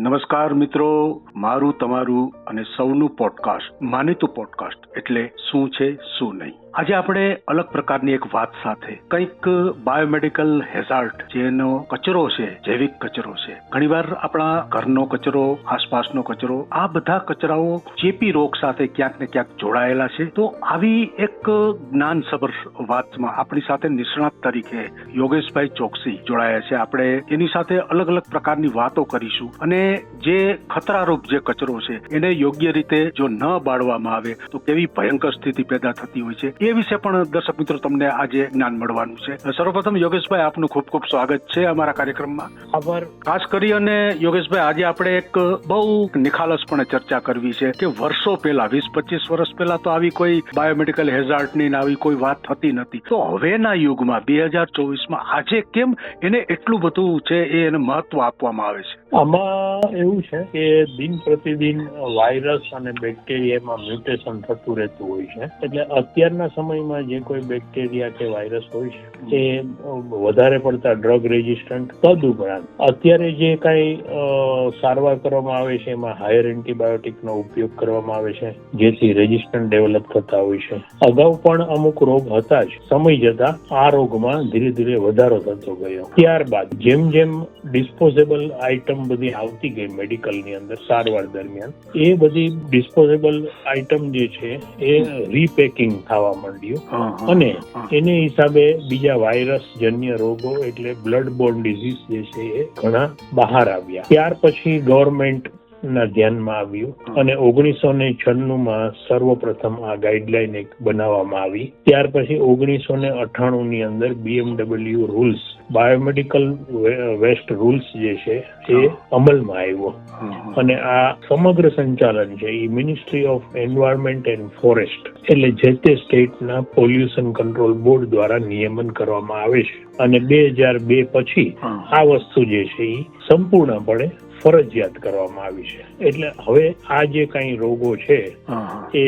નમસ્કાર મિત્રો, મારું, તમારું અને સૌનું પોડકાસ્ટ માનીતું પોડકાસ્ટ એટલે શું છે, શું નહીં? આજે આપણે અલગ પ્રકારની એક વાત સાથે, કંઈક બાયોમેડિકલ હેઝાર્ટ જેનો કચરો છે, જૈવિક કચરો છે. ઘણીવાર આપણા ઘરનો કચરો, આસપાસનો કચરો, આ બધા કચરાઓ ચેપી રોગ સાથે ક્યાંક ને ક્યાંક જોડાયેલા છે. તો આવી એક જ્ઞાનસભર વાતમાં આપણી સાથે નિષ્ણાત તરીકે યોગેશભાઈ ચોકસી જોડાયા છે. આપણે એની સાથે અલગ અલગ પ્રકારની વાતો કરીશું અને જે ખતરારૂપ જે કચરો છે એને યોગ્ય રીતે જો ન બાળવામાં આવે તો કેવી ભયંકર સ્થિતિ પેદા થતી હોય છે એ વિશે પણ દર્શક મિત્રો તમને આજે જ્ઞાન મળવાનું છે. સર્વપ્રથમ યોગેશભાઈ આપનું ખૂબ ખૂબ સ્વાગત છે અમારા કાર્યક્રમમાં. આભાર. ખાસ કરી અને યોગેશભાઈ આજે આપણે એક બહુ નિખાલસપણે ચર્ચા કરવી છે કે વર્ષો પહેલા વીસ પચીસ વર્ષ પહેલા તો આવી કોઈ બાયોમેડિકલ હેઝાર્ડની ને આવી કોઈ વાત થતી નથી. તો હવેના યુગમાં બે હજાર ચોવીસમાં આજે કેમ એને એટલું બધું છે એ એને મહત્વ આપવામાં આવે છે? આમાં એવું છે કે દિન પ્રતિદિન વાયરસ અને બેક્ટેરિયામાં મ્યુટેશન થતું રહેતું હોય છે. એટલે અત્યારના સમયમાં જે કોઈ બેક્ટેરિયા કે વાયરસ હોય છે એ વધારે પડતા ડ્રગ રેઝિસ્ટન્ટ તદુપરાંત અત્યારે જે કાંઈ સારવાર કરવામાં આવે છે, એમાં હાયર એન્ટીબાયોટિકનો ઉપયોગ કરવામાં આવે છે, જેથી રેઝિસ્ટન્ટ ડેવલપ થતા હોય છે. અગાઉ પણ અમુક રોગ હતા જ. સમય જતા આ રોગમાં ધીરે ધીરે વધારો થતો ગયો. ત્યારબાદ જેમ જેમ ડિસ્પોઝેબલ આઇટમ બધી આવતી ગઈ મેડિકલની અંદર સારવાર દરમિયાન. એ બધી ડિસ્પોઝેબલ આઇટમ જે છે એ રીપેકિંગ થવા માંડ્યું. અને એને હિસાબે બીજા વાયરસ જન્ય રોગો એટલે બ્લડ બોર્ન ડિઝીઝ જે છે એ ઘણા બહાર આવ્યા. ત્યાર પછી ગવર્મેન્ટ ના ધ્યાનમાં આવ્યું. અને ઓગણીસો ને છન્નું માં સર્વપ્રથમ આ ગાઈડલાઈન એક બનાવવામાં આવી. ત્યાર પછી ઓગણીસો ને અઠાણું ની અંદર BMW rules biomedical waste rules જે છે એ અમલમાં આવ્યો. અને આ સમગ્ર સંચાલન છે એ ministry of environment and forest એટલે જે તે સ્ટેટના પોલ્યુશન કંટ્રોલ બોર્ડ દ્વારા નિયમન કરવામાં આવે છે. અને બે હજાર બે પછી આ વસ્તુ જે છે એ સંપૂર્ણપણે ફરજિયાત કરવામાં આવી છે. એટલે હવે આ જે કાંઈ રોગો છે. એ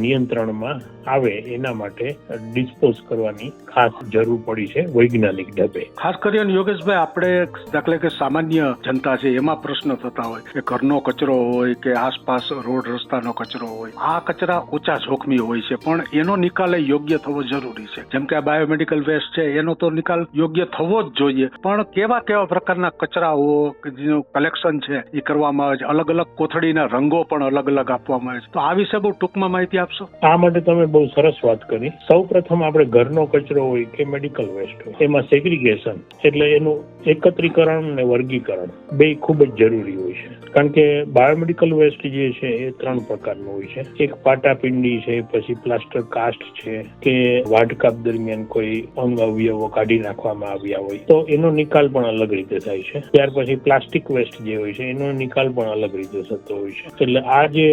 નિયંત્રણમાં આવે એના માટે ડિસ્પોઝ કરવાની ખાસ જરૂર પડી છે વૈજ્ઞાનિક ઢબે. ખાસ કરીને યોગેશભાઈ આપણે દાખલે કે સામાન્ય જનતા છે એમાં પ્રશ્ન થતા હોય કે ઘરનો કચરો હોય કે આસપાસ રોડ રસ્તાનો કચરો હોય આ કચરા ઓછા જોખમી હોય છે પણ એનો નિકાલ યોગ્ય થવો જરૂરી છે. જેમ કે આ બાયોમેડિકલ વેસ્ટ છે એનો તો નિકાલ યોગ્ય થવો જ જોઈએ. પણ કેવા કેવા પ્રકારના કચરાઓ કે જેનું કલેક્શન છે, એ કરવામાં આવે છે. અલગ અલગ કોથળીના રંગો પણ અલગ અલગ આપવામાં આવે છે. તો આ વિશે બહુ ટૂંકમાં માહિતી આપશો? આ માટે તમે બહુ સરસ વાત કરી. સૌ પ્રથમ આપણે ઘરનો કચરો હોય કે મેડિકલ વેસ્ટ હોય, એમાં સેગ્રીગેશન એટલે એનું એકત્રીકરણ અને વર્ગીકરણ બે ખૂબ જ જરૂરી હોય છે. કારણ કે બાયોમેડિકલ વેસ્ટ જે છે, એ ત્રણ પ્રકારનું હોય છે. એક પાટાપિંડી છે, પછી પ્લાસ્ટર કાસ્ટ છે, કે વાઢકાપ દરમિયાન કોઈ અંગ અવયવો કાઢી નાખવામાં આવ્યા હોય. તો એનો નિકાલ પણ અલગ રીતે થાય છે. ત્યાર પછી પ્લાસ્ટિક વેસ્ટ જે હોય છે, એનો નિકાલ પણ અલગ રીતે થતો હોય છે. એટલે આ જે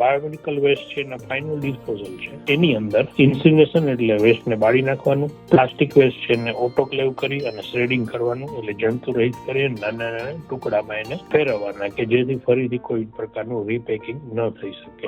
બાયોમેડિકલ વેસ્ટ છે, એના ફાઇનલ ડિસ્પોઝલ છે, એની અંદર ઇન્સિનેશન એટલે વેસ્ટને બાળી નાખવાનું પ્લાસ્ટિક વેસ્ટ છે, એને ઓટોક્લેવ કરી અને શ્રેડિંગ કરવાનું, એટલે જંતુ રહિત કરી નાના નાના ટુકડામાં એને ફેરવવાના, કે જેથી ફરીથી કોઈ પ્રકારનું રીપેકિંગ ન થઈ શકે.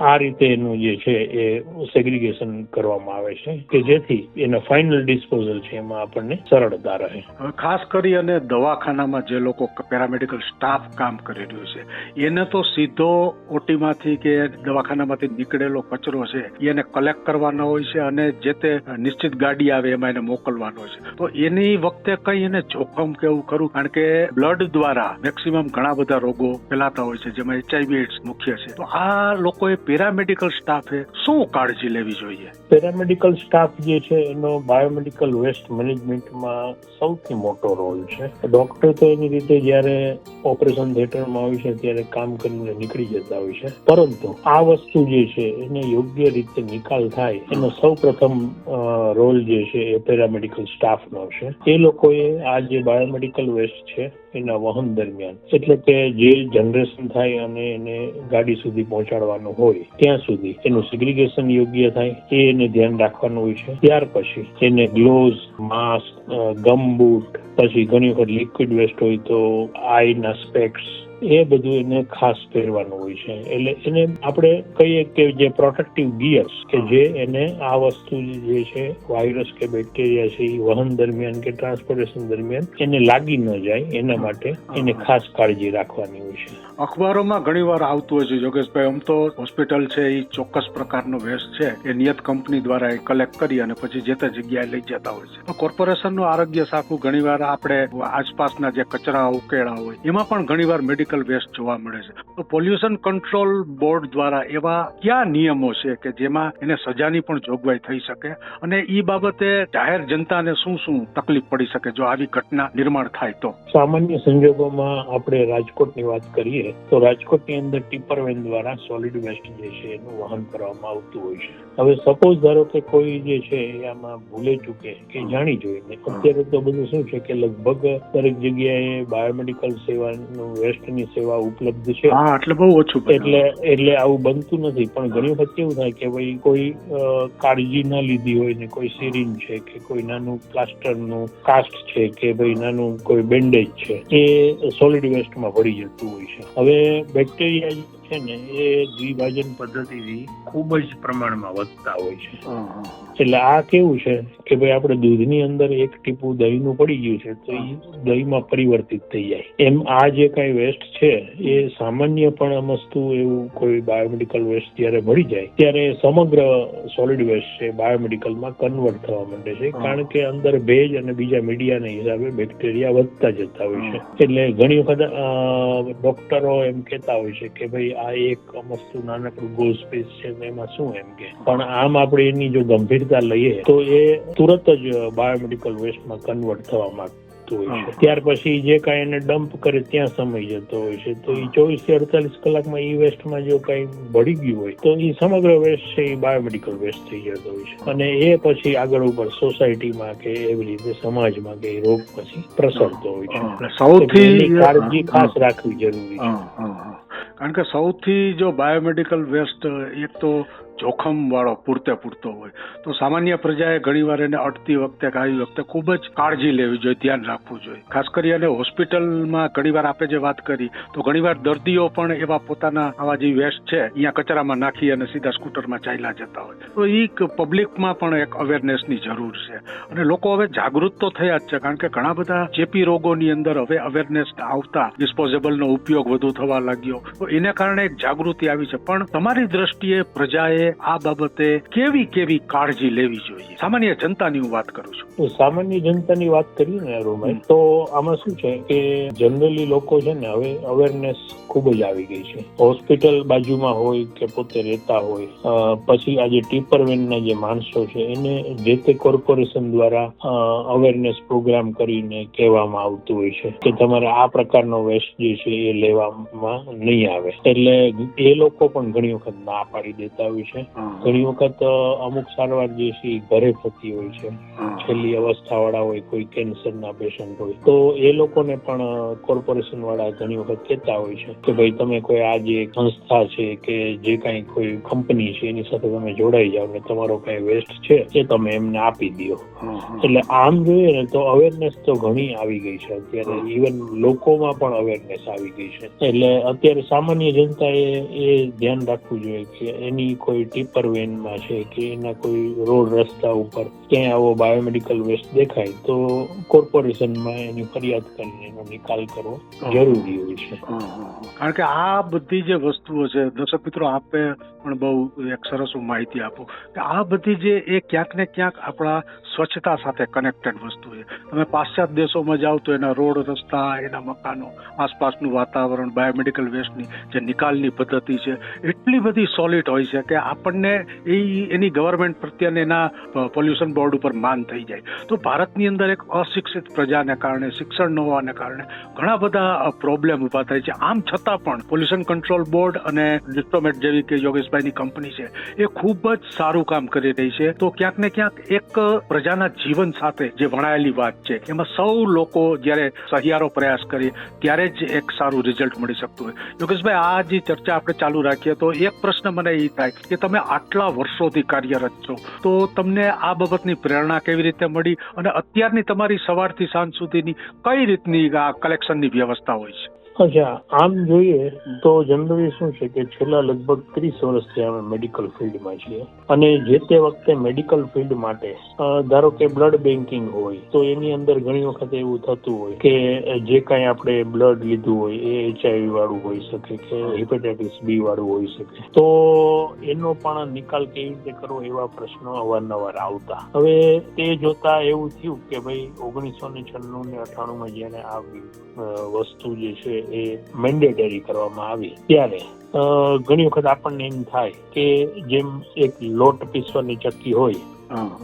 આ રીતે એનું જે છે એ સેગ્રીગેશન કરવામાં આવે છે કે જેથી એના ફાઇનલ ડિસ્પોઝલ છે એમાં આપણને સરળતા રહે. ખાસ કરી અને દવાખાનામાં જે લોકો પેરામેડિકલ સ્ટાફ કામ કરી રહ્યું છે, એને તો સીધો ઓટીમાંથી કે દવાખાનામાંથી નીકળેલો કચરો છે, એને કલેક્ટ કરવાનો હોય છે અને જે તે નિશ્ચિત ગાડી આવે એમાં એને મોકલવાનો છે. તો એની વખતે કઈ એને જોખમ કેવું ખરું? કારણ કે બ્લડ દ્વારા મેક્સિમમ ઘણા બધા રોગો ફેલાતા હોય છે, જેમાં એચઆઈવી એડ્સ મુખ્ય છે. તો આ લોકોએ પેરામેડિકલ સ્ટાફે શું કાળજી લેવી જોઈએ? પેરામેડિકલ સ્ટાફ જે છે, એનો બાયોમેડિકલ વેસ્ટ મેનેજમેન્ટમાં સૌથી મોટો રોલ છે. ડોક્ટર તો એની રીતે જ્યારે ઓપરેશન થિયેટરમાં હોય છે, ત્યારે કામ કરીને નીકળી જતા હોય છે. પરંતુ આ વસ્તુ જે છે, એને યોગ્ય રીતે નિકાલ થાય, એનો સૌ પ્રથમ રોલ જે છે, એ પેરામેડિકલ સ્ટાફનો છે. એ લોકોએ આ જે બાયોમેડિકલ વેસ્ટ છે, એના વહન દરમિયાન, એટલે કે જે જનરેશન થાય અને એને ગાડી સુધી પહોંચાડવાનું હોય ત્યાં સુધી એનું સેગ્રીગેશન યોગ્ય થાય એને ધ્યાન રાખવાનું હોય છે. ત્યાર પછી એને ગ્લોવ્સ માસ્ક ગમ બૂટ પછી ઘણી વખત લિક્વિડ વેસ્ટ હોય તો આઈના સ્પેક્સ એ બધું એને ખાસ પહેરવાનું હોય છે. એટલે એને આપણે કહીએ કે જે પ્રોટેક્ટિવ ગિયર્સ કે જે એને આ વસ્તુ જે છે વાયરસ કે બેક્ટેરિયા છે એ વહન દરમિયાન કે ટ્રાન્સપોર્ટેશન દરમિયાન એને લાગી ન જાય, એના માટે એને ખાસ કાળજી રાખવાની હોય છે. અખબારોમાં ઘણીવાર આવતું હોય છે યોગેશભાઈ આમ તો હોસ્પિટલ છે એ ચોક્કસ પ્રકારનો વેસ્ટ છે, એ નિયત કંપની દ્વારા એ કલેક્ટ કરી અને પછી જે તે જગ્યાએ લઈ જતા હોય છે. કોર્પોરેશનનું આરોગ્ય શાખું ઘણીવાર આપણે આસપાસના જે કચરા ઉકેળા હોય, એમાં પણ ઘણીવાર મેડિકલ વેસ્ટ જોવા મળે છે. તો પોલ્યુશન કંટ્રોલ બોર્ડ દ્વારા એવા કયા નિયમો છે કે જેમાં એને સજાની પણ જોગવાઈ થઈ શકે? અને એ બાબતે જાહેર જનતાને શું શું તકલીફ પડી શકે જો આવી ઘટના નિર્માણ થાય તો? સામાન્ય સંજોગોમાં આપણે રાજકોટની વાત કરીએ, તો રાજકોટની અંદર ટીપર વેન દ્વારા સોલિડ વેસ્ટ જે છે એનું વહન કરવામાં આવતું હોય છે. હવે સપોઝ ધારો કે કોઈ જે છે આમાં ભૂલે ચૂકે, કે જાણી જોઈને, અત્યારે તો બધું શું છે કે લગભગ દરેક જગ્યાએ બાયોમેડિકલ સેવાનું વેસ્ટની સેવા ઉપલબ્ધ છે. હા એટલે બહુ ઓછું એટલે એટલે આવું બનતું નથી. પણ ઘણી વખત કેવું થાય કે ભાઈ કોઈ કાળજી ના લીધી હોય ને કોઈ સિરિંજ છે કે કોઈ નાનું પ્લાસ્ટરનું કાસ્ટ છે કે ભાઈ નાનું કોઈ બેન્ડેજ છે એ સોલિડ વેસ્ટમાં ભળી જતું હોય છે. હવે બેક્ટેરિયા છે ને એ દ્વિભાજન પદ્ધતિથી ખૂબ જ પ્રમાણમાં વધતા હોય છે. એટલે આ કેવું છે કે ભાઈ આપણે દૂધની અંદર એક ટીપું દહીંનું પડી ગયું છે તો એ દહીંમાં પરિવર્તિત થઈ જાય. એમ આ જે કાંઈ વેસ્ટ છે એ સામાન્ય પણ વસ્તુ એવું કોઈ બાયોમેડિકલ વેસ્ટ જ્યારે મળી જાય ત્યારે સમગ્ર સોલિડ વેસ્ટ છે બાયોમેડિકલમાં કન્વર્ટ થવા માંડે છે. કારણ કે અંદર ભેજ અને બીજા મીડિયાના હિસાબે બેક્ટેરિયા વધતા જતા હોય છે. એટલે ઘણી વખત ડોક્ટરો એમ કહેતા હોય છે કે ભાઈ આ એક વસ્તુ નાનકડું ગોલ સ્પેસ છે એમાં શું એમ કે? પણ આમ આપણે એની જો ગંભીરતા લઈએ તો એ તુરત જ બાયોમેડિકલ વેસ્ટમાં કન્વર્ટ થવા માંગતું હોય છે. ત્યાર પછી જે કાંઈ એને ડમ્પ કરે ત્યાં સમય જતો હોય છે. તો એ ચોવીસથી અડતાલીસ કલાકમાં ઈ વેસ્ટમાં જો કાંઈ ભળી ગયું હોય તો એ સમગ્ર વેસ્ટ છે એ બાયોમેડિકલ વેસ્ટ થઈ જતો હોય છે. અને એ પછી આગળ ઉપર સોસાયટીમાં કે એવી રીતે સમાજમાં કે રોગ પછી પ્રસરતો હોય છે. સૌથી કાળજી ખાસ રાખવી જરૂરી છે. કારણ કે સૌથી જો બાયોમેડિકલ વેસ્ટ એક તો જોખમ વાળો પૂરતે પૂરતો હોય. તો સામાન્ય પ્રજાએ ઘણીવાર એને અટતી વખતે આવી વખતે ખૂબ જ કાળજી લેવી જોઈએ, ધ્યાન રાખવું જોઈએ. ખાસ કરી અને હોસ્પિટલમાં ઘણીવાર આપે જે વાત કરી, તો ઘણીવાર દર્દીઓ પણ એવા પોતાના આવા જે વેસ્ટ છે, અહીંયા કચરામાં નાખી અને સીધા સ્કૂટરમાં ચાલ્યા જતા હોય. તો એ પબ્લિકમાં પણ એક અવેરનેસની જરૂર છે. અને લોકો હવે જાગૃત તો થયા જ છે, કારણ કે ઘણા બધા ચેપી રોગોની અંદર હવે અવેરનેસ આવતા, ડિસ્પોઝેબલનો ઉપયોગ વધુ થવા લાગ્યો. તો એને કારણે એક જાગૃતિ આવી છે. પણ તમારી દ્રષ્ટિએ પ્રજાએ આ બાબતે કેવી કેવી કાળજી લેવી જોઈએ? સામાન્ય જનતાની હું વાત કરું છું. સામાન્ય જનતાની વાત કરીએ ને રોમાઈ તો આમાં શું છે કે જનરલી લોકો છે ને હવે અવેરનેસ ખૂબ જ આવી ગઈ છે. હોસ્પિટલ બાજુમાં હોય કે પોતે રહેતા હોય પછી આ જે ટીપર વેનના જે માણસો છે એને જે તે કોર્પોરેશન દ્વારા અવેરનેસ પ્રોગ્રામ કરીને કહેવામાં આવતું હોય છે કે તમારે આ પ્રકારનો વેસ્ટ જે છે એ લેવામાં નહીં આવે. એટલે એ લોકો પણ ઘણી વખત ના પાડી દેતા હોય છે. ઘણી વખત અમુક સારવાર જે છે એ ઘરે થતી હોય છે. છેલ્લી અવસ્થા વાળા હોય કોઈ કેન્સરના પેશન્ટ હોય. તો એ લોકોને પણ કોર્પોરેશન વાળા ઘણી વખત કહેતા હોય છે કે ભાઈ તમે કોઈ આ જે સંસ્થા છે કે જે કાંઈ કોઈ કંપની છે એની સાથે તમે જોડાઈ જાઓ ને તમારો કાંઈ વેસ્ટ છે એ તમે એમને આપી દો. એટલે આમ જોઈએ ને તો અવેરનેસ તો ઘણી આવી ગઈ છે અત્યારે. ઇવન લોકોમાં પણ અવેરનેસ આવી ગઈ છે. એટલે અત્યારે સામાન્ય જનતાએ એ ધ્યાન રાખવું જોઈએ કે એની કોઈ ટીપર વેનમાં છે કે એના કોઈ રોડ રસ્તા ઉપર ક્યાંય આવો બાયોમેડિકલ વેસ્ટ દેખાય તો કોર્પોરેશનમાં એની ફરિયાદ કરીને એનો નિકાલ કરવો જરૂરી હોય છે. કારણ કે આ બધી જે વસ્તુઓ છે દર્શક મિત્રો આપે પણ બહુ એક સરસ માહિતી આપો કે આ બધી જે એ ક્યાંક ને ક્યાંક આપણા સ્વચ્છતા સાથે કનેક્ટેડ વસ્તુ છે. તમે પાશ્ચાત્ય દેશોમાં જાઓ તો એના રોડ રસ્તા એના મકાનો આસપાસનું વાતાવરણ બાયોમેડિકલ વેસ્ટની જે નિકાલની પદ્ધતિ છે એટલી બધી સોલિડ હોય છે કે આપણને એ એની ગવર્મેન્ટ પ્રત્યેને એના પોલ્યુશન બોર્ડ ઉપર માન થઈ જાય. તો ભારતની અંદર એક અશિક્ષિત પ્રજાને કારણે, શિક્ષણ ન હોવાને કારણે ઘણા બધા પ્રોબ્લેમ ઊભા થાય છે. આમ છતાં પણ પોલ્યુશન કંટ્રોલ બોર્ડ અને ડિસ્ટોમેટ જેવી કે યોગેશભાઈની કંપની છે, એ ખૂબ જ સારું કામ કરી રહી છે. તો ક્યાંક ને ક્યાંક એક પ્રજાના જીવન સાથે જે વણાયેલી વાત છે, એમાં સૌ લોકો જ્યારે સહિયારો પ્રયાસ કરીએ ત્યારે જ એક સારું રિઝલ્ટ મળી શકતું હોય. યોગેશભાઈ, આ જે ચર્ચા આપણે ચાલુ રાખીએ, તો એક પ્રશ્ન મને એ થાય કે તમે આટલા વર્ષોથી કાર્યરત છો, તો તમને આ બાબતની પ્રેરણા કેવી રીતે મળી અને અત્યારની તમારી સવારથી સાંજ સુધીની કઈ રીતની આ કલેક્શનની વ્યવસ્થા હોય છે? અચ્છા, આમ જોઈએ તો જનરલી શું છે કે છેલ્લા લગભગ ત્રીસ વર્ષથી અમે મેડિકલ ફિલ્ડમાં છીએ અને જે તે વખતે મેડિકલ ફિલ્ડ માટે ધારો કે બ્લડ બેન્કિંગ હોય, તો એની અંદર ઘણી વખત એવું થતું હોય કે જે કાંઈ આપણે બ્લડ લીધું હોય, એ એચઆઈવી વાળું હોઈ શકે કે હિપેટાઇટિસ બી વાળું હોઈ શકે, તો એનો પણ નિકાલ કેવી રીતે કરવો એવા પ્રશ્નો અવારનવાર આવતા. હવે તે જોતા એવું થયું કે ભાઈ ઓગણીસો ને છન્નું ને અઠાણું માં જેને આ વસ્તુ જે છે એ મેન્ડેટરી કરવામાં આવી ત્યારે ઘણી વખત આપણને એમ થાય કે જેમ એક લોટ પીસવાની ચક્કી હોય.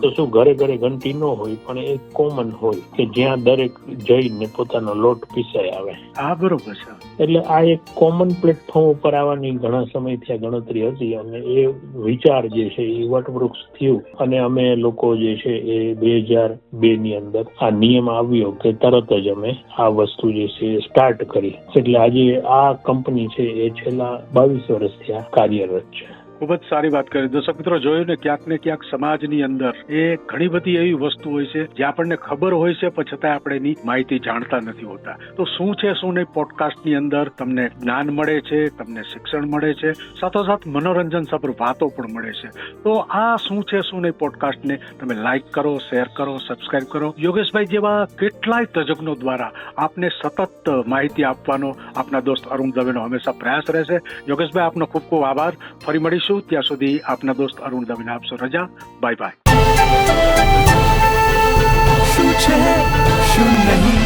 તો શું ઘરે ઘરે ઘંટી ન હોય પણ એ કોમન હોય કે જ્યાં દરેક જઈને પોતાનો લોટ પીસાઈ આવે. આ બરોબર છે. એટલે આ એક કોમન પ્લેટફોર્મ ઉપર આવવાની ઘણા સમયથી આ ગણતરી હતી અને એ વિચાર જે છે એ વટવૃક્ષ થયું. અને અમે લોકો જે છે એ બે હજાર બે ની અંદર આ નિયમ આવ્યો કે તરત જ અમે આ વસ્તુ જે છે એ સ્ટાર્ટ કરી. એટલે આજે આ કંપની છે એ છેલ્લા બાવીસ વર્ષથી આ કાર્યરત છે. ખૂબ જ સારી વાત કરી. દર્શક મિત્રો, જોયું ને ક્યાંક ને ક્યાંક સમાજની અંદર એ ઘણી બધી એવી વસ્તુ હોય છે જે આપણને ખબર હોય છે, પણ છતાં આપણે એની માહિતી જાણતા નથી હોતા. તો શું છે, શું નહીં પોડકાસ્ટની અંદર તમને જ્ઞાન મળે છે, તમને શિક્ષણ મળે છે, સાથોસાથ મનોરંજન સભર વાતો પણ મળે છે. તો આ શું છે, શું નહીં પોડકાસ્ટને તમે લાઇક કરો શેર કરો સબસ્ક્રાઇબ કરો. યોગેશભાઈ જેવા કેટલાય તજજ્ઞો દ્વારા આપને સતત માહિતી આપવાનો આપના દોસ્ત અરુણ દવેનો હંમેશા પ્રયાસ રહેશે. યોગેશભાઈ, આપનો ખૂબ ખૂબ આભાર. ફરી મળીશું ત્યાં સુધી આપના દોસ્ત અરુણ દવીને આપશો રજા. બાય બાય શું છે? શું નહીં?